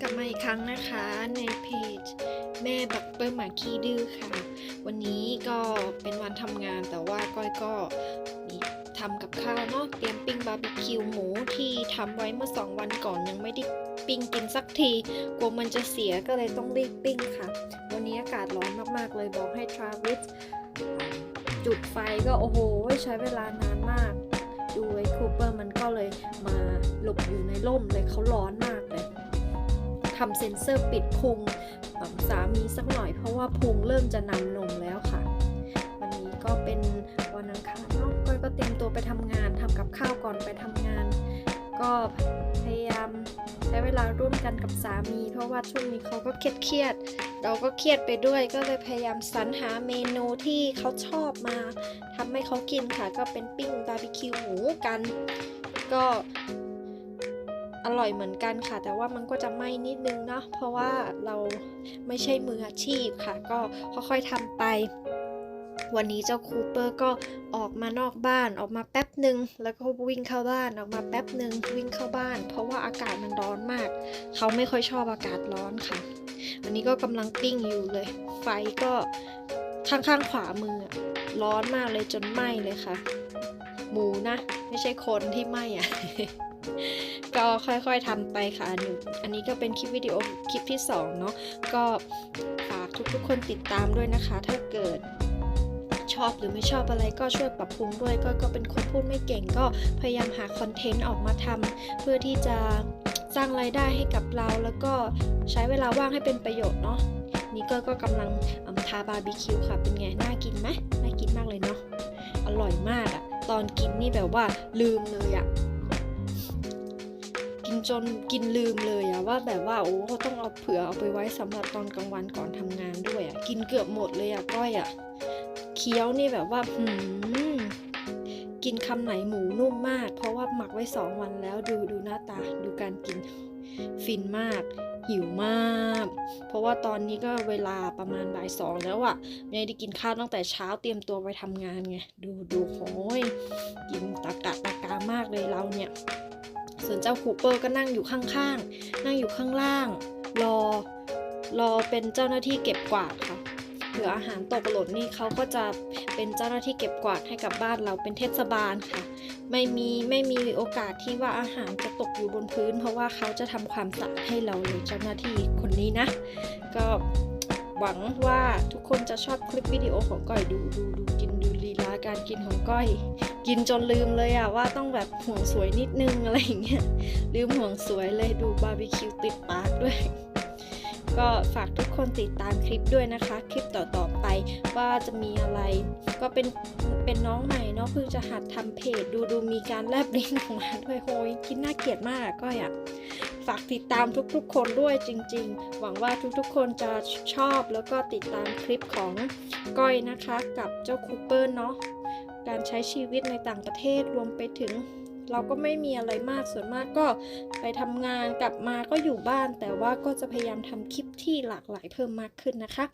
กลับมาอีกครั้งนะคะในเพจแม่บักเปิ้ลหมาขี้ดื้อค่ะ วันนี้ก็เป็นวันทำงานแต่ว่าก้อยก็มีทำกับข้าวเนาะเตรียมปิ้งบาร์บีคิวหมูที่ทำไว้เมื่อ 2 วันก่อนยังไม่ได้ปิ้งกินสักทีกลัวมันจะเสียก็เลยต้องรีบปิ้งค่ะ วันนี้อากาศร้อนมากๆเลยบอกให้ทราวิสจุดไฟก็โอ้โห ใช้เวลานานมาก ดูไอ้คูเปอร์มันก็เลยมาหลบอยู่ในร่มเลยเขาร้อนมาก ทำเซ็นเซอร์ปิดพุงของสามีสักหน่อยเพราะว่าพุงเริ่มจะนำนมแล้วค่ะ วันนี้ก็เป็นวันอังคารเนาะก้อยก็เตรียมตัวไปทำงานทำกับข้าวก่อนไปทำงาน ก็พยายามใช้เวลาร่วมกันกับสามี เพราะว่าช่วงนี้เขาก็เครียดเครียดๆเราก็เครียดไปด้วยก็เลยพยายามสรรหาเมนูที่เขาชอบมาทำให้เขากินค่ะ ก็เป็นปิ้งบาร์บีคิวหมูกัน ก็ อร่อยเหมือนกันค่ะ แต่ว่ามันก็จะไหม้นิดนึงเนาะเพราะว่าเราไม่ใช่มืออาชีพค่ะ ก็ค่อยๆทำไป วันนี้เจ้าคูเปอร์ก็ออกมานอกบ้านออกมาแป๊บหนึ่งแล้วก็วิ่งเข้าบ้านออกมาแป๊บหนึ่งวิ่งเข้าบ้าน เพราะว่าอากาศมันร้อนมาก เขาไม่ค่อยชอบอากาศร้อนค่ะ วันนี้ก็กำลังปิ้งอยู่เลย ไฟก็ข้างๆขวามือร้อนมากเลยจนไหม้เลยค่ะ หมูนะ ไม่ใช่คนที่ไหม้อะ ก็ค่อยๆทำไปค่ะหนูอันนี้ก็เป็นคลิปวิดีโอคลิปที่2เนาะก็ฝากทุกๆคนติดตามด้วยนะคะ ถ้าเกิดชอบหรือไม่ชอบอะไรก็ช่วยปรับปรุงด้วยก็ก็เป็นคนพูดไม่เก่งก็พยายามหาคอนเทนต์ออกมาทำเพื่อที่จะสร้างรายได้ให้กับเราแล้วก็ใช้เวลาว่างให้เป็นประโยชน์เนาะนี่ก็ก็กำลังทาบาร์บีคิวค่ะเป็นไงน่ากินไหมน่ากินมากเลยเนาะอร่อยมากอะตอนกินนี่แบบว่าลืมเลยอะ จนกินลืมเลยอะว่าแบบว่าโอ้เขาต้องเอาเผื่อเอาไปไว้สำหรับตอนกลางวันก่อนทำงานด้วยอะกินเกือบหมดเลยอะก้อยอะเคี้ยวนี่แบบว่าหืมกินคำไหนหมูนุ่มมาก เพราะว่าหมักไว้สองวันแล้วดูดูหน้าตาดูการกินฟินมากหิวมาก เพราะว่าตอนนี้ก็เวลาประมาณบ่ายสองแล้วอะไม่ได้กินข้าวตั้งแต่เช้าเตรียมตัวไปทำงานไง ดูดูโอ้ยกินตะกะตะกามากเลยเราเนี่ย ส่วนเจ้าคูเปอร์ก็นั่งอยู่ข้างๆ นั่งอยู่ข้างล่าง รอ รอเป็นเจ้าหน้าที่เก็บกวาดค่ะเผื่ออาหารตกหล่นนี่เขาก็จะเป็นเจ้าหน้าที่เก็บกวาดให้กับบ้านเราเป็นเทศบาลค่ะ ไม่มีไม่มีโอกาสที่ว่าอาหารจะตกอยู่บนพื้น เพราะว่าเขาจะทำความสะอาดให้เราเลยเจ้าหน้าที่คนนี้นะ ก็ หวังว่าทุกคนจะชอบคลิปวิดีโอของก้อยดูดูดูกินดูลีลาการกินของก้อย กินจนลืมเลยอะว่าต้องแบบห่วงสวยนิดนึงอะไรอย่างเงี้ยลืมห่วงสวยเลยดูบาร์บีคิวติดปากด้วย ก็ฝากทุกคนติดตามคลิปด้วยนะคะ คลิปต่อๆไปว่าจะมีอะไร ก็เป็นเป็นน้องใหม่เนาะเพิ่งจะหัดทำเพจดูดูมีการแลบลิ้นออกมาด้วยโฮยคิดน่าเกลียดมากอะก็อยาก ฝากติดตามทุกๆ คนด้วยจริง ๆ หวังว่าทุกๆ คนจะชอบแล้วก็ติดตามคลิปของก้อยนะคะกับเจ้าคูเปอร์เนาะการใช้ชีวิตในต่างประเทศรวมไปถึง เราก็ไม่มีอะไรมากส่วนมากก็ไปทำงานกลับมาก็อยู่บ้าน แต่ว่าก็จะพยายามทำคลิปที่หลากหลายเพิ่มมากขึ้นนะคะ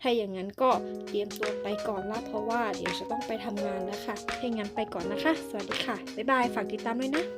ถ้าอย่างนั้นก็เตรียมตัวไปก่อนละเพราะว่าเดี๋ยวจะต้องไปทำงานแล้วค่ะถ้าอย่างนั้นไปก่อนนะคะ สวัสดีค่ะ บ๊ายบาย ฝากติดตามด้วยนะ